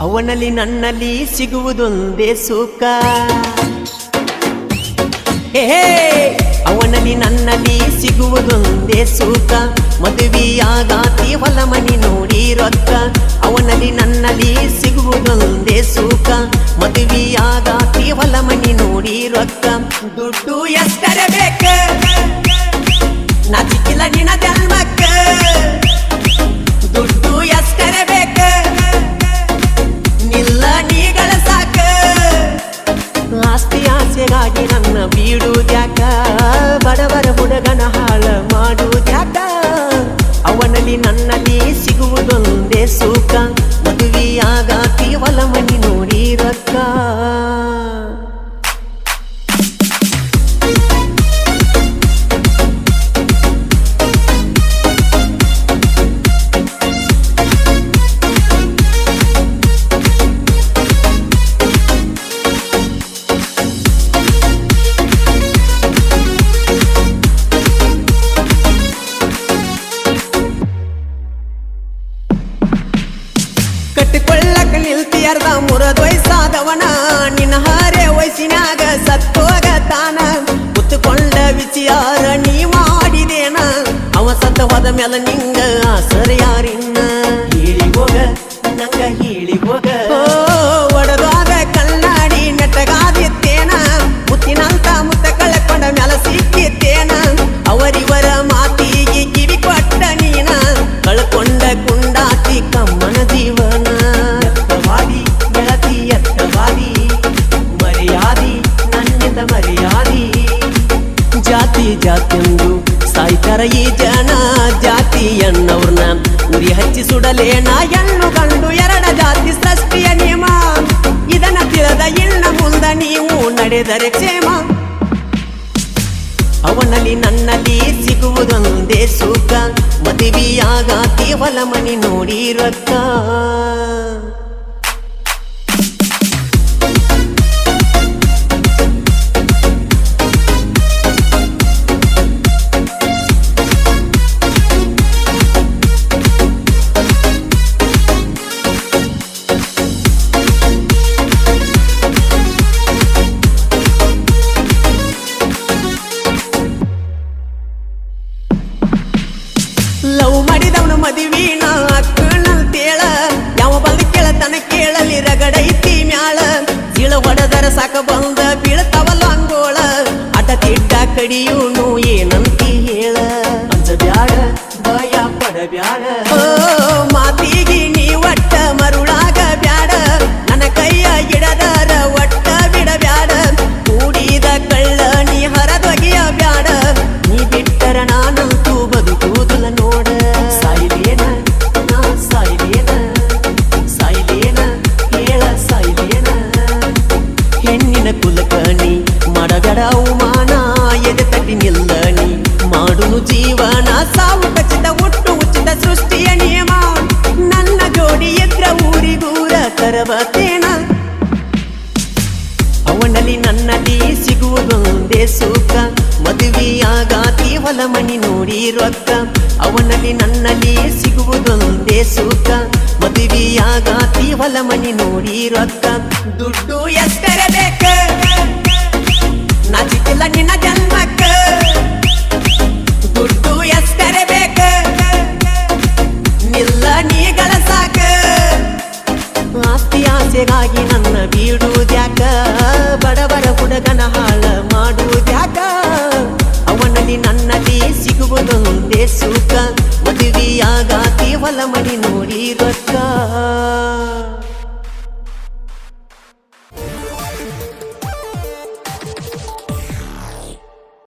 ಅವನಲ್ಲಿ ನನ್ನಲ್ಲಿ ಸಿಗುವುದೊಂದೇ ಸುಖ. ಹೇ ಅವನಲ್ಲಿ ನನ್ನಲ್ಲಿ ಸಿಗುವುದೊಂದೇ ಸುಖ. ಮದುವೆಯಾಗಾತಿ ಹೊಲಮನಿ ನೋಡಿ ರೊಕ್ಕ. ಅವನಲ್ಲಿ ನನ್ನಲ್ಲಿ ಸಿಗುವುದೊಂದೇ ಸುಖ. ಮದುವೆಯಾಗಾತಿ ಹೊಲಮನಿ ನೋಡಿ ರೊಕ್ಕ. ದುಡ್ಡು ಎಷ್ಟರ ಆಸ್ತಿ ಆಸೆಗಾಗಿ ನನ್ನ ಬೀಡುದ್ಯಾಕ ಬಡವರ ಬುಡಗನ ಹಾಳ ಕಟ್ಟಿಕೊಳ್ಳಕ ನಿಲ್ತಿಯಾರ್ದ ಅರ್ಧ ಮುರದ ವಯಸ್ಸಾದವನ ನಿನ್ನ ಹಾರೆ ವಯಸ್ಸಿನಾಗ ಜಾತಿಯೊಂದು ಸಾಯ್ತಾರ ಈ ಜನ ಜಾತಿಯನ್ನವ್ರನ್ನ ಉರಿ ಹಚ್ಚಿ ಸುಡಲೇನ ಎಣ್ಣು ಕಂಡು ಎರಡ ಜಾತಿ ಸೃಷ್ಟಿಯ ನಿಯಮ ಇದನ್ನ ತಿಳಿದ ಇಣ್ಣ ಮುಂದ ನೀವು ನಡೆದರೆ ಕ್ಷೇಮ. ಅವನಲ್ಲಿ ನನ್ನಲ್ಲಿ ಸಿಗುವುದೊಂದೇ ಸುಖ. ಮದುವೆಯಾಗ ಕೇವಲ ಮನಿ ನೋಡಿ ರೊಕ್ಕ ಅಡ್ಡ ತಿಡ್ಡ ಕಡಿಯೂನು ಏನಂತಿ ಹೇಳ? ಅಂಜ ಬ್ಯಾಡ ಭಯ ಪಡಬ್ಯಾಡ. ಜೀವನ ಸಾವು ಕಚಿತ ಒಟ್ಟು ಉಚಿತ ಸೃಷ್ಟಿಯ ನಿಯಮ. ನನ್ನ ಜೋಡಿ ಎದ್ರ ಊರಿಗೂರ ತರವತೇನ ಅವನಲ್ಲಿ ನನ್ನಲ್ಲಿ ಸಿಗುವುದೊಂದೇ ಸುಖ. ಮದುವೆಯಾಗಾತಿ ಹೊಲ ಮಣಿ ನೋಡಿ ರೊಕ್ಕ. ಅವನಲ್ಲಿ ನನ್ನಲ್ಲಿ ಸಿಗುವುದೊಂದೇ ಸುಖ. ಮದುವೆಯಾಗಾತಿ ಹೊಲ ಮಣಿ ನೋಡಿ ರೊಕ್ಕ. ದುಡ್ಡು ಎಷ್ಟರ ಬೇಕ? ಆಸೆಗಾಗಿ ನನ್ನ ಬೀಡುದ್ಯಾಕ ಬಡವರ ಹುಡುಗನ ಹಾಳ ಮಾಡುವುದ್ಯಾಕ ಅವನಲ್ಲಿ ನನ್ನಲ್ಲಿ ಸಿಗುವುದೊಂದೇ ಸುಖ. ಮದುವೆಯಾಗ ಕೇವಲ ಮಡಿ ನೋಡಿ ರೊಕ್ಕ.